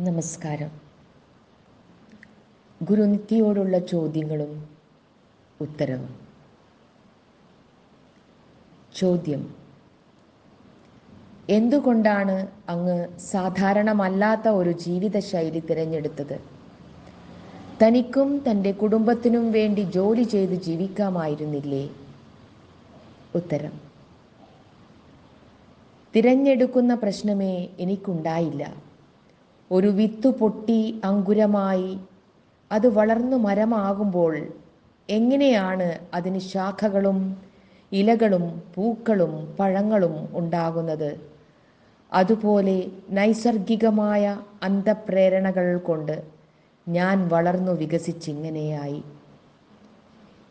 നമസ്കാരം. ഗുരുനിത്തിയോടുള്ള ചോദ്യങ്ങളും ഉത്തരവും. ചോദ്യം. എന്തുകൊണ്ടാണ് അങ്ങ് സാധാരണമല്ലാത്ത ഒരു ജീവിതശൈലി തിരഞ്ഞെടുത്തത്? തനിക്കും തന്റെ കുടുംബത്തിനും വേണ്ടി ജോലി ചെയ്ത് ജീവിക്കാമായിരുന്നില്ലേ? ഉത്തരം. തിരഞ്ഞെടുക്കുന്ന പ്രശ്നമേ എനിക്കുണ്ടായില്ല. ഒരു വിത്തു പൊട്ടി അങ്കുരമായി. അത് വളർന്നു മരമാകുമ്പോൾ എങ്ങനെയാണ് അതിന് ശാഖകളും ഇലകളും പൂക്കളും പഴങ്ങളും ഉണ്ടാകുന്നത്? അതുപോലെ നൈസർഗികമായ അന്തപ്രേരണകൾ കൊണ്ട് ഞാൻ വളർന്നു വികസിച്ചിങ്ങനെയായി.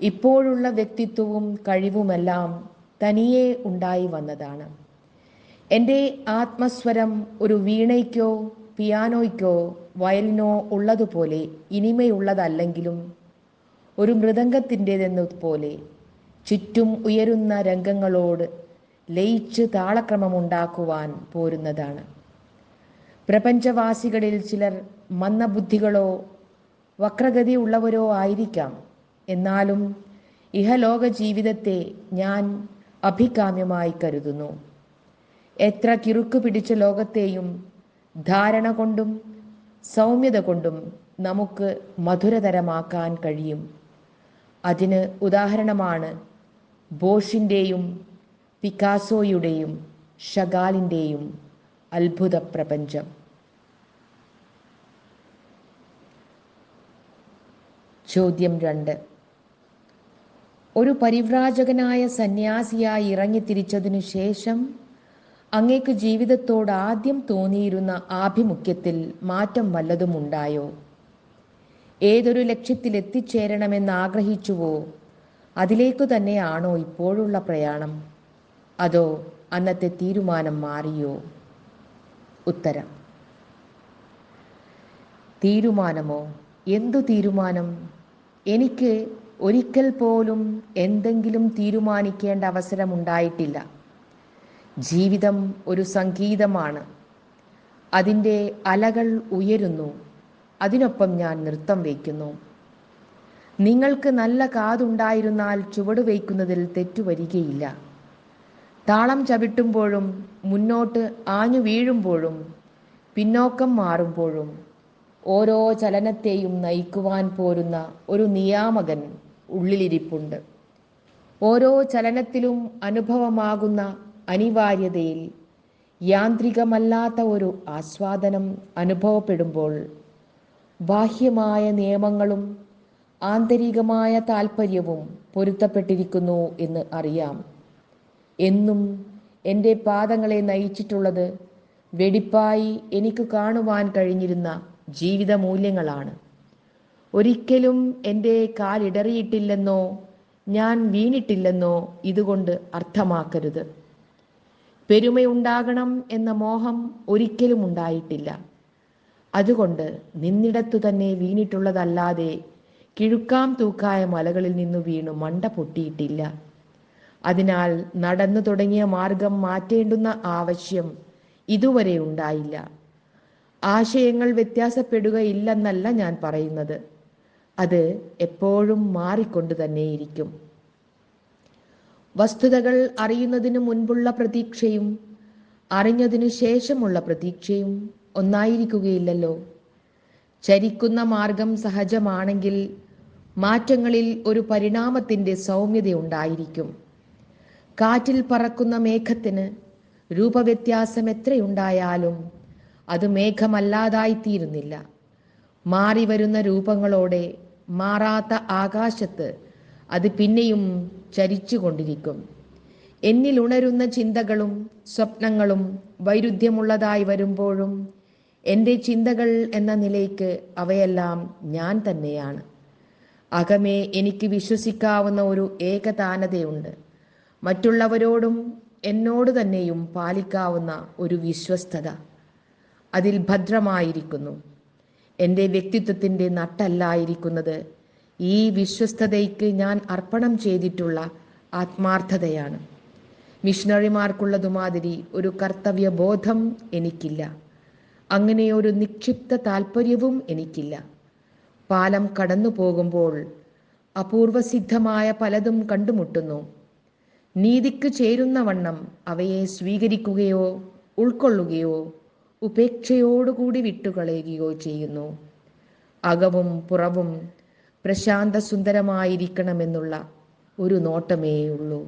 ഇപ്പോഴുള്ള വ്യക്തിത്വവും കഴിവുമെല്ലാം തനിയെ ഉണ്ടായി വന്നതാണ്. എന്റെ ആത്മസ്വരം ഒരു വീണയ്ക്കോ പിയാനോയ്ക്കോ വയലിനോ ഉള്ളതുപോലെ ഇനിമയുള്ളതല്ലെങ്കിലും ഒരു മൃദംഗത്തിന്റെതെന്നതുപോലെ ചുറ്റും ഉയരുന്ന രംഗങ്ങളോട് ലയിച്ച് താളക്രമമുണ്ടാക്കുവാൻ പോരുന്നതാണ്. പ്രപഞ്ചവാസികളിൽ ചിലർ മന്ദബുദ്ധികളോ വക്രഗതി ഉള്ളവരോ ആയിരിക്കാം. എന്നാലും ഇഹലോക ജീവിതത്തെ ഞാൻ അഭികാമ്യമായി കരുതുന്നു. എത്ര കിറുക്കു പിടിച്ച ലോകത്തെയും ധാരണ കൊണ്ടും സൗമ്യത കൊണ്ടും നമുക്ക് മധുരതരമാക്കാൻ കഴിയും. അതിന് ഉദാഹരണമാണ് ബോഷിന്റെയും പിക്കാസോയുടെയും ഷഗാലിന്റെയും അത്ഭുത പ്രപഞ്ചം. ചോദ്യം രണ്ട്. ഒരു പരിവ്രാജകനായ സന്യാസിയായി ഇറങ്ങിത്തിരിച്ചതിനു ശേഷം അങ്ങേക്ക് ജീവിതത്തോട് ആദ്യം തോന്നിയിരുന്ന ആഭിമുഖ്യത്തിൽ മാറ്റം വല്ലതുമുണ്ടായോ? ഏതൊരു ലക്ഷ്യത്തിൽ എത്തിച്ചേരണമെന്ന് ആഗ്രഹിച്ചുവോ? അതിലേക്കു തന്നെയാണോ ഇപ്പോഴുള്ള പ്രയാണം? അതോ അന്നത്തെ തീരുമാനം മാറിയോ? ഉത്തരം. തീരുമാനമോ? എന്തു തീരുമാനം? എനിക്ക് ഒരിക്കൽ പോലും എന്തെങ്കിലും തീരുമാനിക്കേണ്ട അവസരമുണ്ടായിട്ടില്ല. ജീവിതം ഒരു സംഗീതമാണ്. അതിന്റെ അലകൾ ഉയരുന്നു. അതിനൊപ്പം ഞാൻ നൃത്തം വയ്ക്കുന്നു. നിങ്ങൾക്ക് നല്ല കാതുണ്ടായിരുന്നാൽ ചുവട് വയ്ക്കുന്നതിൽ തെറ്റുവരികയില്ല താളം ചവിട്ടുമ്പോഴും മുന്നോട്ട് ആഞ്ഞു വീഴുമ്പോഴും പിന്നോക്കം മാറുമ്പോഴും ഓരോ ചലനത്തെയും നയിക്കുവാൻ പോരുന്ന ഒരു നിയാമകൻ ഉള്ളിലിരിപ്പുണ്ട്. ഓരോ ചലനത്തിലും അനുഭവമാകുന്ന അനിവാര്യതയിൽ യാന്ത്രികമല്ലാത്ത ഒരു ആസ്വാദനം അനുഭവപ്പെടുമ്പോൾ ബാഹ്യമായ നിയമങ്ങളും ആന്തരികമായ താല്പര്യവും പൊരുത്തപ്പെട്ടിരിക്കുന്നു എന്ന് അറിയാം. എന്നും എന്റെ പാദങ്ങളെ നയിച്ചിട്ടുള്ളത് വെടിപ്പായി എനിക്ക് കാണുവാൻ കഴിഞ്ഞിരുന്ന ജീവിത മൂല്യങ്ങളാണ് ഒരിക്കലും എന്റെ കാലിടറിയിട്ടില്ലെന്നോ ഞാൻ വീണിട്ടില്ലെന്നോ ഇതുകൊണ്ട് അർത്ഥമാക്കരുത്. പെരുമയുണ്ടാകണം എന്ന മോഹം ഒരിക്കലും ഉണ്ടായിട്ടില്ല. അതുകൊണ്ട് നിന്നിടത്തു തന്നെ വീണിട്ടുള്ളതല്ലാതെ കിഴുക്കാം തൂക്കായ മലകളിൽ നിന്നു വീണു മണ്ട പൊട്ടിയിട്ടില്ല. അതിനാൽ നടന്നു തുടങ്ങിയ മാർഗം മാറ്റേണ്ടുന്ന ആവശ്യം ഇതുവരെ ഉണ്ടായില്ല. ആശയങ്ങൾ വ്യത്യാസപ്പെടുകയില്ലെന്നല്ല ഞാൻ പറയുന്നത്. അത് എപ്പോഴും മാറിക്കൊണ്ടു തന്നെയിരിക്കും. വസ്തുതകൾ അറിയുന്നതിന് മുൻപുള്ള പ്രതീക്ഷയും അറിഞ്ഞതിനു ശേഷമുള്ള പ്രതീക്ഷയും ഒന്നായിരിക്കുകയില്ലല്ലോ. ചരിക്കുന്ന മാർഗം സഹജമാണെങ്കിൽ മാറ്റങ്ങളിൽ ഒരു പരിണാമത്തിന്റെ സൗമ്യതയുണ്ടായിരിക്കും കാറ്റിൽ പറക്കുന്ന മേഘത്തിന് രൂപവ്യത്യാസം എത്രയുണ്ടായാലും അത് മേഘമല്ലാതായിത്തീരുന്നില്ല. മാറി വരുന്ന രൂപങ്ങളോടെ മാറാത്ത ആകാശത്ത് അത് പിന്നെയും ചരിച്ചുകൊണ്ടിരിക്കും. എന്നിൽ ഉണരുന്ന ചിന്തകളും സ്വപ്നങ്ങളും വൈരുദ്ധ്യമുള്ളതായി വരുമ്പോഴും എന്റെ ചിന്തകൾ എന്ന നിലയ്ക്ക് അവയെല്ലാം ഞാൻ തന്നെയാണ്. അകമേ എനിക്ക് വിശ്വസിക്കാവുന്ന ഒരു ഏകതാനതയുണ്ട്. മറ്റുള്ളവരോടും എന്നോട് തന്നെയും പാലിക്കാവുന്ന ഒരു വിശ്വസ്തത. അതിൽ ഭദ്രമായിരിക്കുന്നു. എന്റെ വ്യക്തിത്വത്തിന്റെ നട്ടല്ലായിരിക്കുന്നത് ഈ വിശ്വസ്തതയ്ക്ക് ഞാൻ അർപ്പണം ചെയ്തിട്ടുള്ള ആത്മാർത്ഥതയാണ്. മിഷണറിമാർക്കുള്ളതുമാതിരി ഒരു കർത്തവ്യബോധം എനിക്കില്ല. അങ്ങനെ ഒരു നിക്ഷിപ്ത താല്പര്യവും എനിക്കില്ല. പാലം കടന്നു പോകുമ്പോൾ അപൂർവസിദ്ധമായ പലതും കണ്ടുമുട്ടുന്നു. നീതിക്ക് ചേരുന്ന വണ്ണം അവയെ സ്വീകരിക്കുകയോ ഉൾക്കൊള്ളുകയോ ഉപേക്ഷയോടുകൂടി വിട്ടുകളയുകയോ ചെയ്യുന്നു. അകവും പുറവും പ്രശാന്ത സുന്ദരമായിരിക്കണമെന്നുള്ള ഒരു നോട്ടമേ ഉള്ളൂ